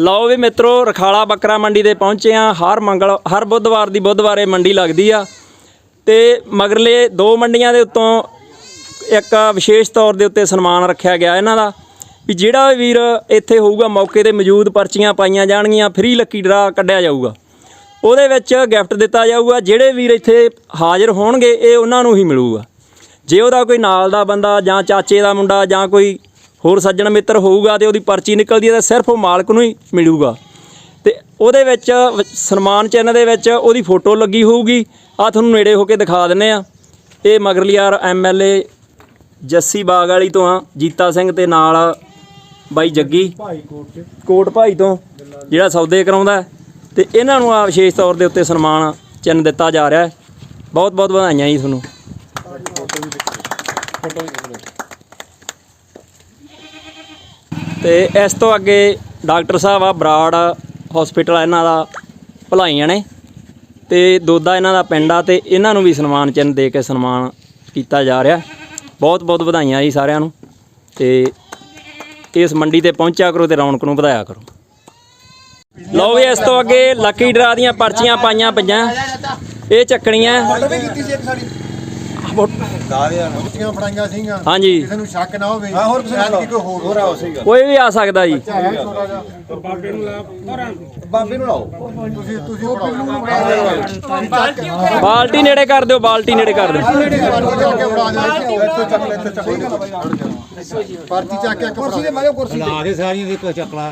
ਲਓ ਵੀ ਮਿੱਤਰੋ, ਰਖਾਲਾ ਬੱਕਰਾ ਮੰਡੀ ਤੇ ਪਹੁੰਚੇ ਆ ਹਰ ਮੰਗਲ, ਹਰ ਬੁੱਧਵਾਰ ਦੀ ਬੁੱਧਵਾਰੇ ਮੰਡੀ ਲੱਗਦੀ ਆ। ਤੇ ਮਗਰਲੇ ਦੋ ਮੰਡੀਆਂ ਦੇ ਉੱਤੋਂ ਇੱਕ ਵਿਸ਼ੇਸ਼ ਤੌਰ ਦੇ ਉੱਤੇ ਸਨਮਾਨ ਰੱਖਿਆ ਗਿਆ ਇਹਨਾਂ ਦਾ। ਵੀ ਜਿਹੜਾ ਵੀਰ ਇੱਥੇ ਹੋਊਗਾ, ਮੌਕੇ ਤੇ ਮੌਜੂਦ ਪਰਚੀਆਂ ਪਾਈਆਂ ਜਾਣਗੀਆਂ, ਫ੍ਰੀ ਲੱਕੀ ਡਰਾ ਕੱਢਿਆ ਜਾਊਗਾ। ਉਹਦੇ ਵਿੱਚ ਗਿਫਟ ਦਿੱਤਾ ਜਾਊਗਾ। ਜਿਹੜੇ ਵੀਰ ਇੱਥੇ ਹਾਜ਼ਰ ਹੋਣਗੇ, ਇਹ ਉਹਨਾਂ ਨੂੰ ਹੀ ਮਿਲੂਗਾ। ਜੇ ਉਹਦਾ ਕੋਈ ਨਾਲ ਦਾ ਬੰਦਾ ਜਾਂ ਚਾਚੇ ਦਾ ਮੁੰਡਾ ਜਾਂ ਕੋਈ ਹੋਰ ਸੱਜਣ ਮਿੱਤਰ ਹੋਊਗਾ ਤੇ ਉਹਦੀ ਪਰਚੀ ਨਿਕਲਦੀ ਹੈ ਤਾਂ ਸਿਰਫ ਉਹ ਮਾਲਕ ਨੂੰ ਹੀ ਮਿਲੂਗਾ। ਤੇ ਉਹਦੇ ਵਿੱਚ ਵ- ਸਨਮਾਨ ਚਿੰਨ੍ਹ ਦੇ ਵਿੱਚ ਉਹਦੀ ਫੋਟੋ ਲੱਗੀ ਹੋਊਗੀ। ਆ ਤੁਹਾਨੂੰ ਨੇੜੇ ਹੋ ਕੇ ਦਿਖਾ ਦਿੰਨੇ ਆ ਇਹ ਮਗਰਲੀਆਰ ਐਮਐਲਏ ਜੱਸੀ ਬਾਗ ਵਾਲੀ ਤੋਂ ਆ, ਜੀਤਾ ਸਿੰਘ ਤੇ ਨਾਲ ਬਾਈ ਜੱਗੀ। ਕੋਟ ਭਾਈ ਤੋਂ, ਜਿਹੜਾ ਸੌਦੇ ਕਰਾਉਂਦਾ ਹੈ। ਤੇ ਇਹਨਾਂ ਨੂੰ ਆ ਵਿਸ਼ੇਸ਼ ਤੌਰ ਦੇ ਉੱਤੇ ਸਨਮਾਨ ਚਿੰਨ੍ਹ ਦਿੱਤਾ ਜਾ ਰਿਹਾ ਹੈ। ਬਹੁਤ ਬਹੁਤ ਵਧਾਈਆਂ ਜੀ ਤੁਹਾਨੂੰ। ਤੇ ਇਸ ਤੋਂ ਅੱਗੇ ਡਾਕਟਰ ਸਾਹਿਬ ਆ, ਬਰਾੜ ਹਸਪੀਟਲ ਇਹਨਾਂ ਦਾ ਭਲਾਈਆਂ ਨੇ ਤੇ ਦੋਦਾ ਇਹਨਾਂ ਦਾ ਪਿੰਡ ਆ ਤੇ ਇਹਨਾਂ ਨੂੰ ਵੀ ਸਨਮਾਨ ਚਿੰਨ੍ਹ ਦੇ ਕੇ ਸਨਮਾਨ ਕੀਤਾ ਜਾ ਰਿਹਾ। ਬਹੁਤ ਬਹੁਤ ਵਧਾਈਆਂ ਜੀ ਸਾਰਿਆਂ ਨੂੰ ਤੇ ਇਸ ਮੰਡੀ ਤੇ ਪਹੁੰਚਿਆ ਕਰੋ ਤੇ ਰੌਣਕ ਨੂੰ ਵਧਾਇਆ ਕਰੋ। ਲਓ ਵੀ ਇਸ ਤੋਂ ਅੱਗੇ ਲੱਕੀ ਡਰਾ ਦੀਆਂ ਪਰਚੀਆਂ ਪਾਈਆਂ ਪਈਆਂ। ਇਹ ਚੱਕਣੀਆਂ। ਫੜਾਈਆਂ ਸੀਗੀਆਂ। ਹਾਂਜੀ। ਕਿਸੇ ਨੂੰ ਸ਼ੱਕ ਨਾ ਹੋਵੇ। ਹਾਂ ਹੋਰ ਕਿਸੇ ਨੂੰ ਕੋਈ ਹੋਰ ਹੋਰ ਆਓ ਸੀਗਾ। ਕੋਈ ਵੀ ਆ ਸਕਦਾ ਜੀ। ਛੋਟਾ ਜਿਹਾ। ਬਾਬੇ ਨੂੰ ਲਾ ਬਾਬੇ ਨੂੰ ਲਾਓ। ਤੁਸੀਂ ਤੁਸੀਂ ਫੜਾਓ। ਬਾਲਟੀ ਨੇੜੇ ਕਰ ਦਿਓ ਬਾਲਟੀ ਨੇੜੇ ਕਰ ਦਿਓ। ਪਰਚੀ ਚੱਕ ਕੇ ਕੁਰਸੀ ਦੇ। ਮਾਰਿਓ ਕੁਰਸੀ ਲਾ ਦੇ ਸਾਰੀਆਂ ਦੇ ਕੋਈ ਚੱਕਲਾ।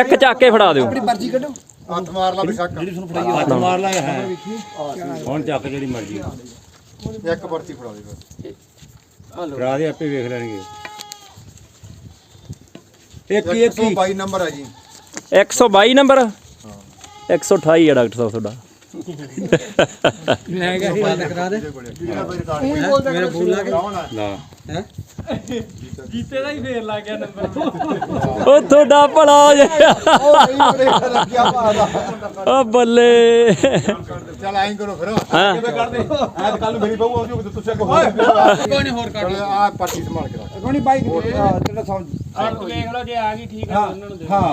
ਇੱਕ ਚੱਕ ਕੇ ਫੜਾ ਦਿਓ। ਪਰਚੀ ਕੱਢੋ। ਹੱਥ ਮਾਰ ਲਾ ਬਿਸ਼ੱਕ। ਹੱਥ ਮਾਰ ਲਾ ਹੈ। ਹੁਣ ਚੱਕ ਜਿਹੜੀ ਮਰਜ਼ੀ। ਇੱਕ ਪਰਚੀ ਫੜਾ ਦੇ ਬਸ ਫੜਾ ਦੇ ਆਪੇ ਵੇਖ ਲੈਣਗੇ। ਇੱਕ ਹੀ ਇੱਕ ਹੀ 122 ਨੰਬਰ ਹੈ ਜੀ। 122 ਨੰਬਰ? 128 ਹੈ ਡਾਕਟਰ ਸਾਹਿਬ ਤੁਹਾਡਾ। ਮੇਰਾ ਫੋਨ ਲਾ ਕੇ। ਉਹ ਤੁਹਾਡਾ ਭਲਾ ਹੋ? ਜਾਏ ਉਹ ਨਹੀਂ ਮੇਰੇ ਲੱਗਿਆ ਭਾਦਾ ਉਹ ਬੱਲੇ। ਚਲ ਐਂ ਕਰੋ ਫਿਰ। ਹਾਂ। ਐ ਕੱਲ ਨੂੰ ਮੇਰੀ ਬਹੂ ਆਉਂਦੀ ਹੋਵੇ ਤੁਸੀਂ ਅੱਗੇ ਹੋਰ ਕੋਈ ਨਹੀਂ ਹੋਰ ਕੱਢ ਆ ਪਰਚੀ ਸੰਭਾਲ ਕੇ ਰੱਖ। ਕੋਣੀ ਬਾਈਕ ਜਿਹੜਾ ਸਮਝ। ਹਾਂ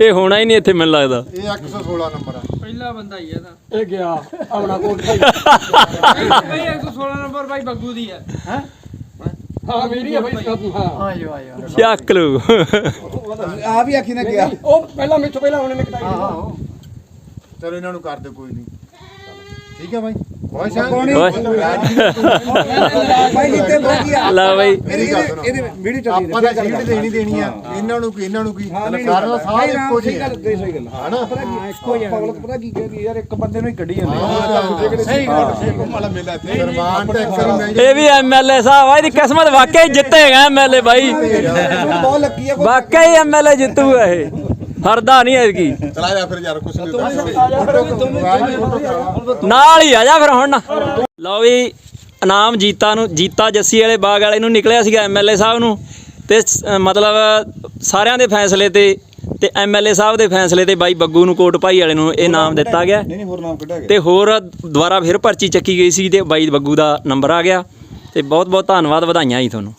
ਇਹ ਹੋਣਾ ਹੀ ਨਹੀਂ ਇੱਥੇ ਮੈਨੂੰ ਲੱਗਦਾ। ਇਹ 116 ਨੰਬਰ ਹੈ ਇਹ ਗਿਆ ਆਪਣਾ ਕੋਟ ਭਾਈ 116 ਨੰਬਰ ਭਾਈ ਬੱਗੂ ਦੀ ਹੈ ਹਾਂ? ਮੇਰੀ ਹੈ ਭਾਈ ਸਭ ਹਾਂ। ਚੱਕ ਲੂ ਆ ਵੀ ਆਖੀ ਨਾ ਗਿਆ। ਉਹ ਪਹਿਲਾਂ ਮੈਥੋਂ ਪਹਿਲਾਂ ਉਹਨੇ ਕਟਾਈ ਚਲੋ ਇਹਨਾਂ ਨੂੰ ਕਰ ਦਿਓ ਕੋਈ ਨਹੀਂ। ਠੀਕ ਹੈ ਭਾਈ ਬਹੁਤ ਕੋਣੀ ਓਏ ਭਾਈ ਜਿੱਤੇ ਬੋਗੀਆ ਲਾ ਬਈ। ਮੇਰੀ ਗੱਲ ਸੁਣੋ। ਇਹਦੇ ਵੀਡੀਓ ਚੱਲੀ ਆਪਾਂ ਤਾਂ ਸੀਟ ਦੇਣੀ ਦੇਣੀ ਆ। ਇਹਨਾਂ ਨੂੰ ਕੀ ਇਹਨਾਂ ਨੂੰ ਕੀ? ਸਾਰਿਆਂ ਦਾ ਸਾਹ ਇੱਕੋ ਸਹੀ ਜਿਹਾ ਗੱਲ ਦੇ ਸਹੀ ਗੱਲ। ਹਨਾ ਕੀ ਇੱਕੋ ਜਿਹਾ ਪਬਲਿਕ ਪਤਾ ਕੀ ਕਹਿੰਦੀ ਯਾਰ ਇੱਕ ਬੰਦੇ ਨੂੰ ਹੀ ਕੱਢੀ ਜਾਂਦੇ ਸਹੀ ਗੱਲ ਮਾਲਾ ਮੇਲਾ ਇੱਥੇ ਸਨਮਾਨ ਤੇ ਇੱਕ ਵਾਰੀ ਮਿਲ ਇਹ ਵੀ ਐਮਐਲਏ ਸਾਹਿਬ ਆ ਇਹਦੀ ਕਿਸਮਤ ਵਾਕਈ ਜਿੱਤੇਗਾ ਐਮਐਲਏ ਬਾਈ। ਬਹੁਤ ਲੱਕੀ ਆ ਵਾਕਈ ਐਮਐਲਏ ਜਿੱਤੂਗਾ ਇਹ। ਹਰਦਾ ਨਹੀਂ ਐਤਕੀ ਚਲਾ ਜਾ ਫਿਰ ਯਾਰ ਕੁਛ ਨਹੀਂ ਨਾਲ ਹੀ ਆ ਜਾ ਫਿਰ ਹੁਣ। ਲਓ ਵੀ ਇਨਾਮ ਜੀਤਾ ਨੂੰ ਜੀਤਾ ਜੱਸੀ ਵਾਲੇ ਬਾਗ ਵਾਲੇ ਨੂੰ ਨਿਕਲਿਆ ਸੀਗਾ ਐਮਐਲਏ ਸਾਹਿਬ ਨੂੰ। ਤੇ ਮਤਲਬ ਸਾਰਿਆਂ ਦੇ ਫੈਸਲੇ ਤੇ ਤੇ ਐਮਐਲਏ ਸਾਹਿਬ ਦੇ ਫੈਸਲੇ ਤੇ ਬਾਈ ਬੱਗੂ ਨੂੰ ਕੋਟ ਭਾਈ ਵਾਲੇ ਨੂੰ ਇਹ ਨਾਮ ਦਿੱਤਾ ਗਿਆ। ਨਹੀਂ ਹੋਰ ਨਾਮ ਕੱਢਿਆ ਤੇ ਹੋਰ ਦੁਬਾਰਾ ਫਿਰ ਪਰਚੀ ਚੱਕੀ ਗਈ ਸੀ ਤੇ ਬਾਈ ਬੱਗੂ ਦਾ ਨੰਬਰ ਆ ਗਿਆ। ਤੇ ਬਹੁਤ ਬਹੁਤ ਧੰਨਵਾਦ ਵਧਾਈਆਂ ਜੀ ਤੁਹਾਨੂੰ।